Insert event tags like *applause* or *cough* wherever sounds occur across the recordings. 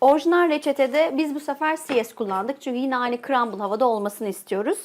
Orijinal reçetede biz bu sefer CS kullandık. Çünkü yine aynı crumble havada olmasını istiyoruz.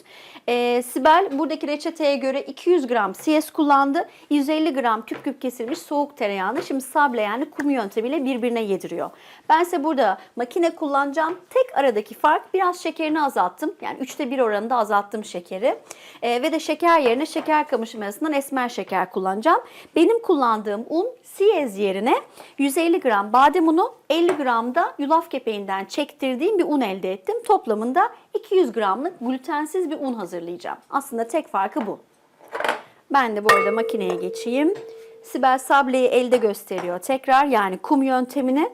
Ee, Sibel buradaki reçeteye göre 200 gram CS kullandı. 150 gram küp küp kesilmiş soğuk tereyağını şimdi sable yani kum yöntemiyle birbirine yediriyor. Ben ise burada makine kullanacağım. Tek aradaki fark biraz şekerini azalttım. Yani üçte bir oranında azalttım şekeri. Ee, ve de şeker yerine şeker kamışı mayasından esmer şeker kullanacağım. Benim kullandığım un siyez yerine 150 gram badem unu, 50 gram da yulaf kepeğinden çektirdiğim bir un elde ettim. Toplamında 200 gramlık glutensiz bir un hazırlayacağım. Aslında tek farkı bu. Ben de bu arada makineye geçeyim. Sibel sableyi elde gösteriyor tekrar yani kum yöntemini.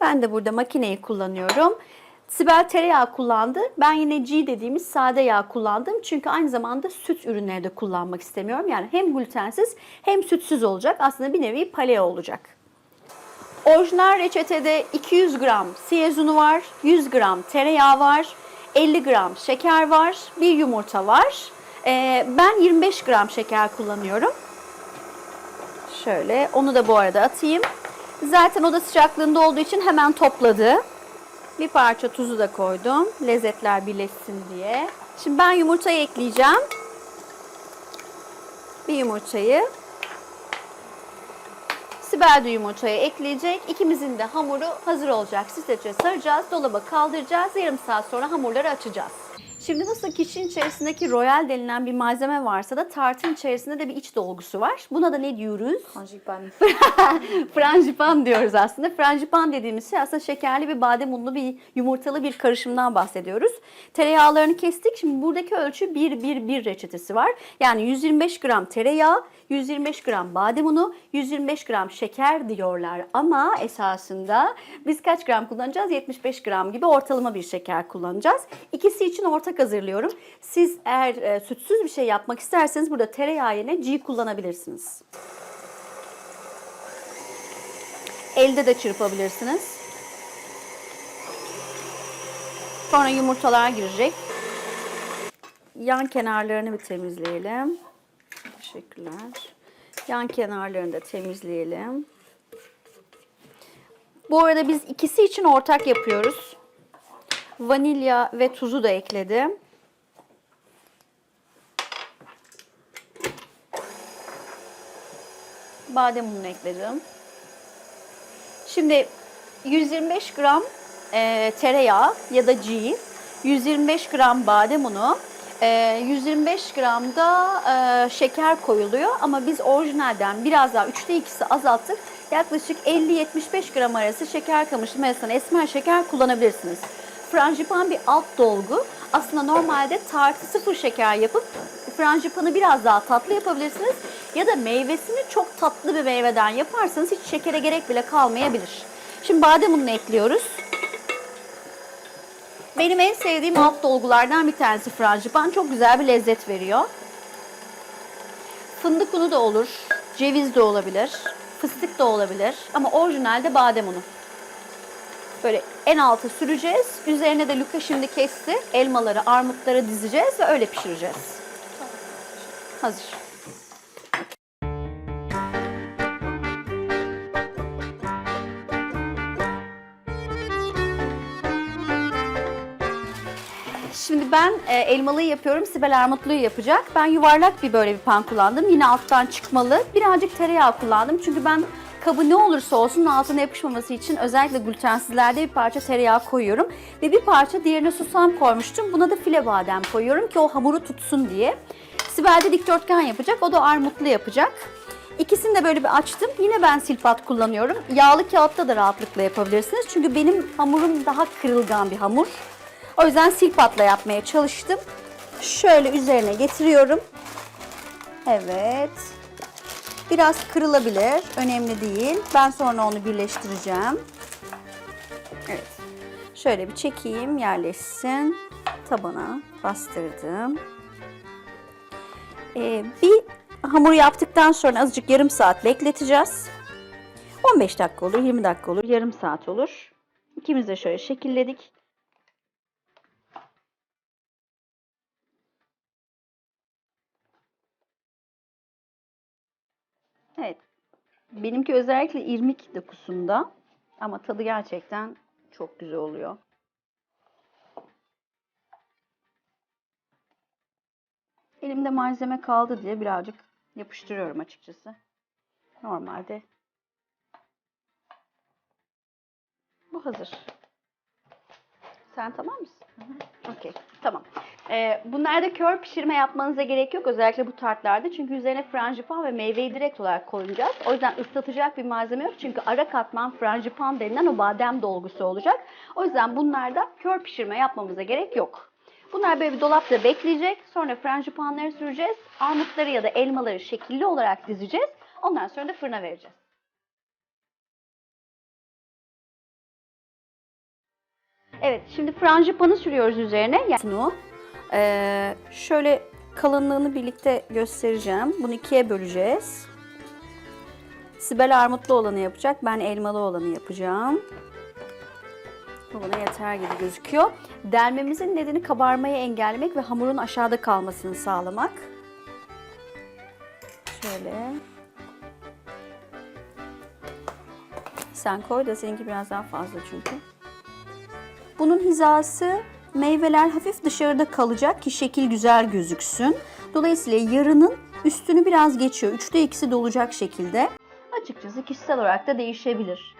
Ben de burada makineyi kullanıyorum. Sibel tereyağı kullandı. Ben yine G dediğimiz sade yağ kullandım. Çünkü aynı zamanda süt ürünleri de kullanmak istemiyorum. Yani hem glutensiz hem sütsüz olacak. Aslında bir nevi paleo olacak. Orijinal reçetede 200 gram siyez unu var, 100 gram tereyağı var, 50 gram şeker var, bir yumurta var. Ee, ben 25 gram şeker kullanıyorum. Şöyle onu da bu arada atayım. Zaten oda sıcaklığında olduğu için hemen topladı. Bir parça tuzu da koydum. Lezzetler birleşsin diye. Şimdi ben yumurtayı ekleyeceğim. Bir yumurtayı. Sibel de yumurtayı ekleyecek. İkimizin de hamuru hazır olacak. Streçe saracağız, dolaba kaldıracağız. Yarım saat sonra hamurları açacağız. Şimdi nasıl kişinin içerisindeki royal denilen bir malzeme varsa da tartın içerisinde de bir iç dolgusu var. Buna da ne diyoruz? Frangipan. *laughs* Frangipan diyoruz aslında. Frangipan dediğimiz şey aslında şekerli bir badem unlu bir yumurtalı bir karışımdan bahsediyoruz. Tereyağlarını kestik. Şimdi buradaki ölçü 1-1-1 reçetesi var. Yani 125 gram tereyağı, 125 gram badem unu, 125 gram şeker diyorlar. Ama esasında biz kaç gram kullanacağız? 75 gram gibi ortalama bir şeker kullanacağız. İkisi için ortak hazırlıyorum. Siz eğer e, sütsüz bir şey yapmak isterseniz burada tereyağı yerine G kullanabilirsiniz. Elde de çırpabilirsiniz. Sonra yumurtalar girecek. Yan kenarlarını bir temizleyelim. Teşekkürler. Yan kenarlarını da temizleyelim. Bu arada biz ikisi için ortak yapıyoruz. Vanilya ve tuzu da ekledim. Badem ununu ekledim. Şimdi 125 gram e, tereyağı ya da G, 125 gram badem unu, e, 125 gram da e, şeker koyuluyor. Ama biz orijinalden biraz daha üçte ikisi azalttık. Yaklaşık 50-75 gram arası şeker kamışı mesela esmer şeker kullanabilirsiniz. Frangipan bir alt dolgu. Aslında normalde tartı sıfır şeker yapıp frangipanı biraz daha tatlı yapabilirsiniz. Ya da meyvesini çok tatlı bir meyveden yaparsanız hiç şekere gerek bile kalmayabilir. Şimdi badem ununu ekliyoruz. Benim en sevdiğim alt dolgulardan bir tanesi frangipan. Çok güzel bir lezzet veriyor. Fındık unu da olur, ceviz de olabilir, fıstık da olabilir ama orijinalde badem unu. Böyle en alta süreceğiz. Üzerine de Luka şimdi kesti. Elmaları, armutları dizeceğiz ve öyle pişireceğiz. Hazır. Şimdi ben e, elmalıyı yapıyorum, Sibel armutluyu yapacak. Ben yuvarlak bir böyle bir pan kullandım. Yine alttan çıkmalı. Birazcık tereyağı kullandım. Çünkü ben kabı ne olursa olsun altına yapışmaması için özellikle glutensizlerde bir parça tereyağı koyuyorum. Ve bir parça diğerine susam koymuştum. Buna da file badem koyuyorum ki o hamuru tutsun diye. Sibel de dikdörtgen yapacak. O da armutlu yapacak. İkisini de böyle bir açtım. Yine ben silpat kullanıyorum. Yağlı kağıtta da rahatlıkla yapabilirsiniz. Çünkü benim hamurum daha kırılgan bir hamur. O yüzden silpatla yapmaya çalıştım. Şöyle üzerine getiriyorum. Evet. Biraz kırılabilir. Önemli değil. Ben sonra onu birleştireceğim. Evet. Şöyle bir çekeyim yerleşsin. Tabana bastırdım. Ee, bir hamur yaptıktan sonra azıcık yarım saat bekleteceğiz. 15 dakika olur, 20 dakika olur, yarım saat olur. İkimiz de şöyle şekilledik. Evet. Benimki özellikle irmik dokusunda ama tadı gerçekten çok güzel oluyor. Elimde malzeme kaldı diye birazcık yapıştırıyorum açıkçası. Normalde bu hazır. Sen tamam mısın? Okey, tamam. Ee, bunlarda kör pişirme yapmanıza gerek yok özellikle bu tartlarda. Çünkü üzerine frangipan ve meyveyi direkt olarak koyacağız. O yüzden ıslatacak bir malzeme yok. Çünkü ara katman frangipan denilen o badem dolgusu olacak. O yüzden bunlarda kör pişirme yapmamıza gerek yok. Bunlar böyle bir dolapta bekleyecek. Sonra frangipanları süreceğiz. Armutları ya da elmaları şekilli olarak dizeceğiz. Ondan sonra da fırına vereceğiz. Evet, şimdi frangipanı sürüyoruz üzerine. Yani eee, şöyle kalınlığını birlikte göstereceğim. Bunu ikiye böleceğiz. Sibel armutlu olanı yapacak. Ben elmalı olanı yapacağım. Bu bana yeter gibi gözüküyor. Delmemizin nedeni kabarmayı engellemek ve hamurun aşağıda kalmasını sağlamak. Şöyle. Sen koy da seninki biraz daha fazla çünkü. Bunun hizası meyveler hafif dışarıda kalacak ki şekil güzel gözüksün. Dolayısıyla yarının üstünü biraz geçiyor. Üçte ikisi dolacak şekilde. Açıkçası kişisel olarak da değişebilir.